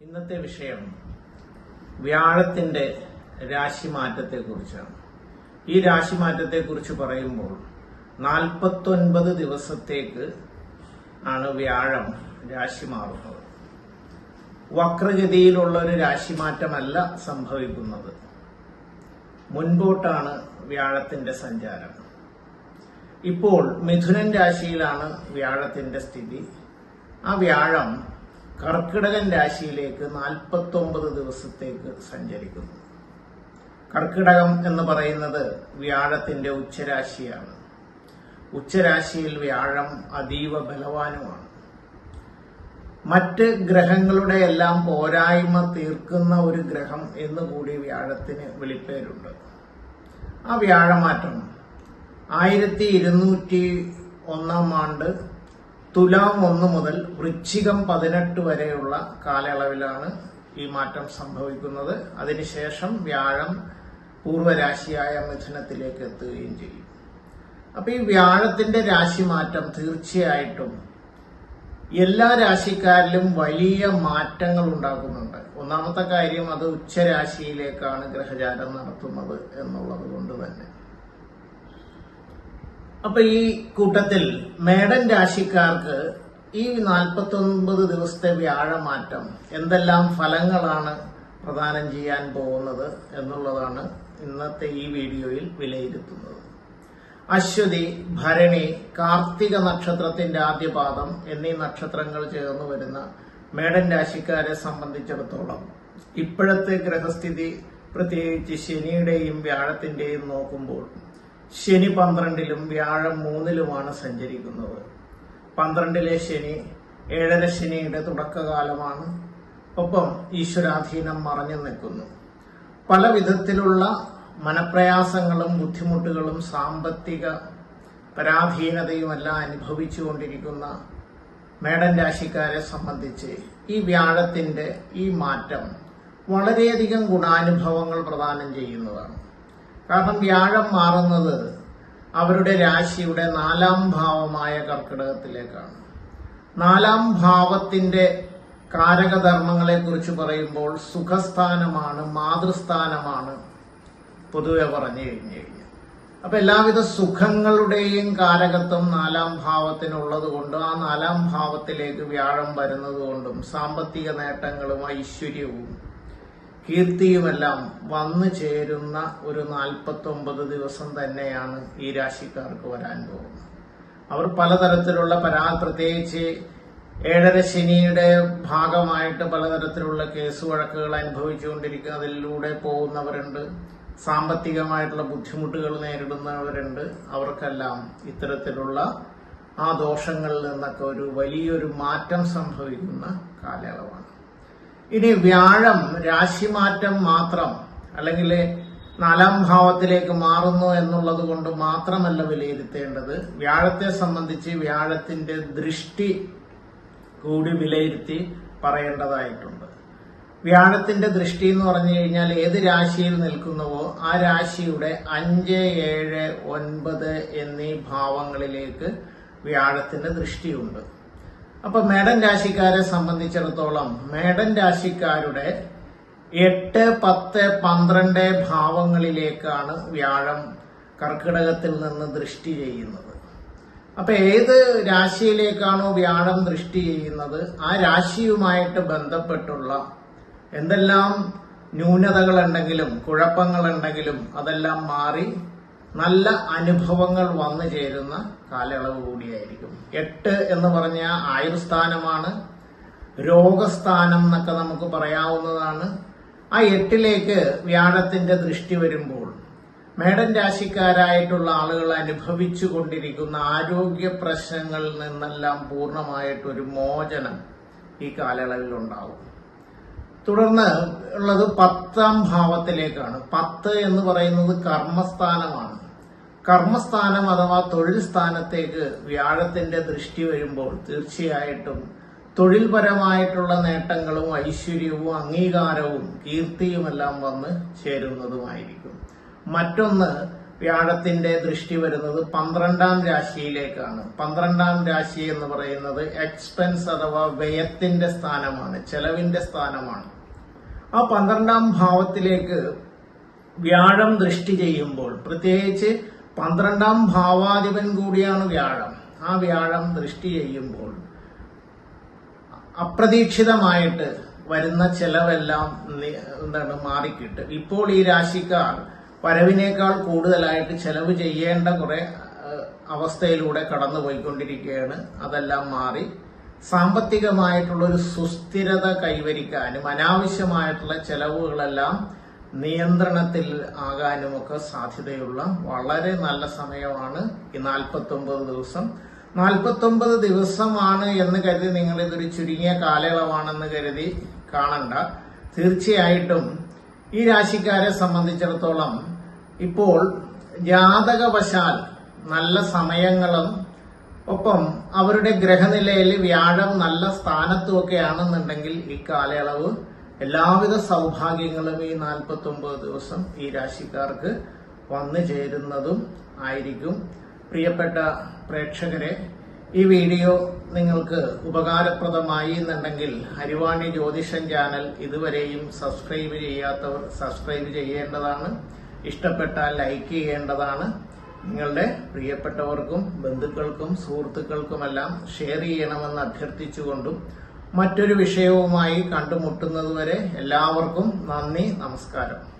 ഇന്നത്തെ വിഷയം വ്യാഴത്തിന്റെ രാശിമാറ്റത്തെ കുറിച്ചാണ് ഈ രാശിമാറ്റത്തെ കുറിച്ച് പറയുമ്പോൾ നാൽപ്പത്തൊൻപത് ദിവസത്തേക്ക് ആണ് വ്യാഴം രാശി മാറുന്നത് വക്രഗതിയിലുള്ള ഒരു രാശിമാറ്റമല്ല സംഭവിക്കുന്നത്. മുൻപോട്ടാണ് വ്യാഴത്തിന്റെ സഞ്ചാരം. ഇപ്പോൾ മിഥുനൻ രാശിയിലാണ് വ്യാഴത്തിന്റെ സ്ഥിതി. ആ വ്യാഴം കർക്കിടകൻ രാശിയിലേക്ക് നാൽപ്പത്തി ഒമ്പത് ദിവസത്തേക്ക് സഞ്ചരിക്കുന്നു. കർക്കിടകം എന്ന് പറയുന്നത് വ്യാഴത്തിന്റെ ഉച്ചരാശിയാണ്. ഉച്ചരാശിയിൽ വ്യാഴം അതീവ ബലവാനുമാണ്. മറ്റ് ഗ്രഹങ്ങളുടെ എല്ലാം പോരായ്മ തീർക്കുന്ന ഒരു ഗ്രഹം എന്നുകൂടി വ്യാഴത്തിന് വിളിപ്പേരുണ്ട്. ആ വ്യാഴമാറ്റം ആയിരത്തി ഇരുന്നൂറ്റി ഒന്നാം ആണ്ട് തുലാം ഒന്ന് മുതൽ വൃശ്ചികം പതിനെട്ട് വരെയുള്ള കാലയളവിലാണ് ഈ മാറ്റം സംഭവിക്കുന്നത്. അതിനുശേഷം വ്യാഴം പൂർവരാശിയായ മിഥുനത്തിലേക്ക് എത്തുകയും ചെയ്യും. അപ്പൊ ഈ വ്യാഴത്തിന്റെ രാശി മാറ്റം തീർച്ചയായിട്ടും എല്ലാ രാശിക്കാരിലും വലിയ മാറ്റങ്ങൾ ഉണ്ടാക്കുന്നുണ്ട്. ഒന്നാമത്തെ കാര്യം അത് ഉച്ചരാശിയിലേക്കാണ് ഗ്രഹചാരം നടത്തുന്നത് എന്നുള്ളത് കൊണ്ട് തന്നെ. അപ്പൊ ഈ കൂട്ടത്തിൽ മേടൻ രാശിക്കാർക്ക് ഈ നാൽപ്പത്തി ഒൻപത് ദിവസത്തെ വ്യാഴമാറ്റം എന്തെല്ലാം ഫലങ്ങളാണ് പ്രദാനം ചെയ്യാൻ പോകുന്നത് എന്നുള്ളതാണ് ഇന്നത്തെ ഈ വീഡിയോയിൽ വിലയിരുത്തുന്നത്. അശ്വതി ഭരണി കാർത്തിക നക്ഷത്രത്തിന്റെ ആദ്യപാദം എന്നീ നക്ഷത്രങ്ങൾ ചേർന്ന് വരുന്ന മേടൻ രാശിക്കാരെ സംബന്ധിച്ചിടത്തോളം ഇപ്പോഴത്തെ ഗ്രഹസ്ഥിതി പ്രത്യേകിച്ച് ശനിയുടെയും വ്യാഴത്തിന്റെയും നോക്കുമ്പോൾ ശനി പന്ത്രണ്ടിലും വ്യാഴം മൂന്നിലുമാണ് സഞ്ചരിക്കുന്നത്. പന്ത്രണ്ടിലെ ശനി ഏഴര ശനിയുടെ തുടക്കകാലമാണ്. ഒപ്പം ഈശ്വരാധീനം മറഞ്ഞു നിൽക്കുന്നു. പല വിധത്തിലുള്ള മനപ്രയാസങ്ങളും ബുദ്ധിമുട്ടുകളും സാമ്പത്തിക പരാധീനതയുമെല്ലാം അനുഭവിച്ചുകൊണ്ടിരിക്കുന്ന മേടൻ രാശിക്കാരെ സംബന്ധിച്ച് ഈ വ്യാഴത്തിന്റെ ഈ മാറ്റം വളരെയധികം ഗുണാനുഭവങ്ങൾ പ്രദാനം ചെയ്യുന്നതാണ്. കാരണം വ്യാഴം മാറുന്നത് അവരുടെ രാശിയുടെ നാലാം ഭാവമായ കർക്കിടകത്തിലേക്കാണ്. നാലാം ഭാവത്തിന്റെ കാരകധർമ്മങ്ങളെ കുറിച്ച് പറയുമ്പോൾ സുഖസ്ഥാനമാണ് മാതൃസ്ഥാനമാണ് പൊതുവെ പറഞ്ഞു കഴിഞ്ഞു കഴിഞ്ഞാൽ അപ്പൊ എല്ലാവിധ സുഖങ്ങളുടെയും കാരകത്വം നാലാം ഭാവത്തിനുള്ളത് കൊണ്ടും ആ നാലാം ഭാവത്തിലേക്ക് വ്യാഴം വരുന്നത് കൊണ്ടും സാമ്പത്തിക നേട്ടങ്ങളും ഐശ്വര്യവും കീർത്തിയുമെല്ലാം വന്നു ചേരുന്ന ഒരു നാൽപ്പത്തി ഒമ്പത് ദിവസം തന്നെയാണ് ഈ രാശിക്കാർക്ക് വരാൻ പോകുന്നത്. അവർ പലതരത്തിലുള്ള പരാ പ്രത്യേകിച്ച് ഏഴര ശനിയുടെ ഭാഗമായിട്ട് പലതരത്തിലുള്ള കേസ് വഴക്കുകൾ അനുഭവിച്ചുകൊണ്ടിരിക്കുന്ന അതിലൂടെ പോകുന്നവരുണ്ട്. സാമ്പത്തികമായിട്ടുള്ള ബുദ്ധിമുട്ടുകൾ നേരിടുന്നവരുണ്ട്. അവർക്കെല്ലാം ഇത്തരത്തിലുള്ള ആ ദോഷങ്ങളിൽ നിന്നൊക്കെ ഒരു വലിയൊരു മാറ്റം സംഭവിക്കുന്ന കാലയളവാണ്. ഇനി വ്യാഴം രാശിമാറ്റം മാത്രം അല്ലെങ്കിൽ നാലാം ഭാവത്തിലേക്ക് മാറുന്നു എന്നുള്ളത് കൊണ്ട് മാത്രമല്ല വിലയിരുത്തേണ്ടത്. വ്യാഴത്തെ സംബന്ധിച്ച് വ്യാഴത്തിന്റെ ദൃഷ്ടി കൂടി വിലയിരുത്തി പറയേണ്ടതായിട്ടുണ്ട്. വ്യാഴത്തിന്റെ ദൃഷ്ടി എന്ന് പറഞ്ഞു കഴിഞ്ഞാൽ ഏത് രാശിയിൽ നിൽക്കുന്നുവോ ആ രാശിയുടെ അഞ്ച് ഏഴ് ഒൻപത് എന്നീ ഭാവങ്ങളിലേക്ക് വ്യാഴത്തിന്റെ ദൃഷ്ടിയുണ്ട്. അപ്പൊ മേടൻ രാശിക്കാരെ സംബന്ധിച്ചിടത്തോളം മേടൻ രാശിക്കാരുടെ എട്ട് പത്ത് പന്ത്രണ്ട് ഭാവങ്ങളിലേക്കാണ് വ്യാഴം കർക്കിടകത്തിൽ നിന്ന് ദൃഷ്ടി ചെയ്യുന്നത്. അപ്പൊ ഏത് രാശിയിലേക്കാണോ വ്യാഴം ദൃഷ്ടി ചെയ്യുന്നത് ആ രാശിയുമായിട്ട് ബന്ധപ്പെട്ടുള്ള എന്തെല്ലാം ന്യൂനതകളുണ്ടെങ്കിലും കുഴപ്പങ്ങളുണ്ടെങ്കിലും അതെല്ലാം മാറി നല്ല അനുഭവങ്ങൾ വന്നു ചേരുന്ന കാലയളവ് കൂടിയായിരിക്കും. എട്ട് എന്ന് പറഞ്ഞ ആയുർസ്ഥാനമാണ്. രോഗസ്ഥാനം എന്നൊക്കെ നമുക്ക് പറയാവുന്നതാണ്. ആ എട്ടിലേക്ക് വ്യാഴത്തിന്റെ ദൃഷ്ടി വരുമ്പോൾ മേടൻ രാശിക്കാരായിട്ടുള്ള ആളുകൾ അനുഭവിച്ചു കൊണ്ടിരിക്കുന്ന ആരോഗ്യ പ്രശ്നങ്ങളിൽ നിന്നെല്ലാം പൂർണമായിട്ടൊരു മോചനം ഈ കാലയളവിൽ ഉണ്ടാവും. തുടർന്ന് ഉള്ളത് പത്താം ഭാവത്തിലേക്കാണ്. പത്ത് എന്ന് പറയുന്നത് കർമ്മസ്ഥാനമാണ്. കർമ്മസ്ഥാനം അഥവാ തൊഴിൽ സ്ഥാനത്തേക്ക് വ്യാഴത്തിന്റെ ദൃഷ്ടി വരുമ്പോൾ തീർച്ചയായിട്ടും തൊഴിൽപരമായിട്ടുള്ള നേട്ടങ്ങളും ഐശ്വര്യവും അംഗീകാരവും കീർത്തിയുമെല്ലാം വന്ന് ചേരുന്നതുമായിരിക്കും. മറ്റൊന്ന് വ്യാഴത്തിന്റെ ദൃഷ്ടി വരുന്നത് പന്ത്രണ്ടാം രാശിയിലേക്കാണ്. പന്ത്രണ്ടാം രാശി എന്ന് പറയുന്നത് എക്സ്പെൻസ് അഥവാ വ്യയത്തിന്റെ സ്ഥാനമാണ് ചെലവിന്റെ സ്ഥാനമാണ്. ആ പന്ത്രണ്ടാം ഭാവത്തിലേക്ക് വ്യാഴം ദൃഷ്ടി ചെയ്യുമ്പോൾ പ്രത്യേകിച്ച് പന്ത്രണ്ടാം ഭാവാധിപൻ കൂടിയാണ് വ്യാഴം. ആ വ്യാഴം ദൃഷ്ടി ചെയ്യുമ്പോൾ അപ്രതീക്ഷിതമായിട്ട് വരുന്ന ചെലവെല്ലാം എന്താണ് മാറിക്കിട്ട്. ഇപ്പോൾ ഈ രാശിക്കാർ വരവിനേക്കാൾ കൂടുതലായിട്ട് ചെലവ് ചെയ്യേണ്ട കുറെ അവസ്ഥയിലൂടെ കടന്നു പോയിക്കൊണ്ടിരിക്കുകയാണ് അതെല്ലാം മാറി സാമ്പത്തികമായിട്ടുള്ള ഒരു സുസ്ഥിരത കൈവരിക്കാനും അനാവശ്യമായിട്ടുള്ള ചെലവുകളെല്ലാം നിയന്ത്രണത്തിൽ ആകാനുമൊക്കെ സാധ്യതയുള്ള വളരെ നല്ല സമയമാണ് ഈ നാൽപ്പത്തൊമ്പത് ദിവസം. നാൽപ്പത്തൊമ്പത് ദിവസമാണ് എന്ന് കരുതി നിങ്ങൾ ഇതൊരു ചുരുങ്ങിയ കാലയളവാണെന്ന് കരുതി കാണണ്ട. തീർച്ചയായിട്ടും ഈ രാശിക്കാരെ സംബന്ധിച്ചിടത്തോളം ഇപ്പോൾ ജാതകവശാൽ നല്ല സമയങ്ങളും ഒപ്പം അവരുടെ ഗ്രഹനിലയിൽ വ്യാഴം നല്ല സ്ഥാനത്തുമൊക്കെ ആണെന്നുണ്ടെങ്കിൽ ഈ കാലയളവ് എല്ലാവിധ സൗഭാഗ്യങ്ങളും ഈ നാൽപ്പത്തി ഒമ്പത് ദിവസം ഈ രാശിക്കാർക്ക് വന്നു ചേരുന്നതും ആയിരിക്കും. പ്രിയപ്പെട്ട പ്രേക്ഷകരെ ഈ വീഡിയോ നിങ്ങൾക്ക് ഉപകാരപ്രദമായി എന്നുണ്ടെങ്കിൽ ഹരിവാണി ജ്യോതിഷൻ ചാനൽ ഇതുവരെയും സബ്സ്ക്രൈബ് ചെയ്യാത്തവർ സബ്സ്ക്രൈബ് ചെയ്യേണ്ടതാണ്. ഇഷ്ടപ്പെട്ടാൽ ലൈക്ക് ചെയ്യേണ്ടതാണ്. നിങ്ങളുടെ പ്രിയപ്പെട്ടവർക്കും ബന്ധുക്കൾക്കും സുഹൃത്തുക്കൾക്കുമെല്ലാം ഷെയർ ചെയ്യണമെന്ന് അഭ്യർത്ഥിച്ചുകൊണ്ടും മറ്റൊരു വിഷയവുമായി കണ്ടുമുട്ടുന്നതുവരെ എല്ലാവർക്കും നന്ദി നമസ്കാരം.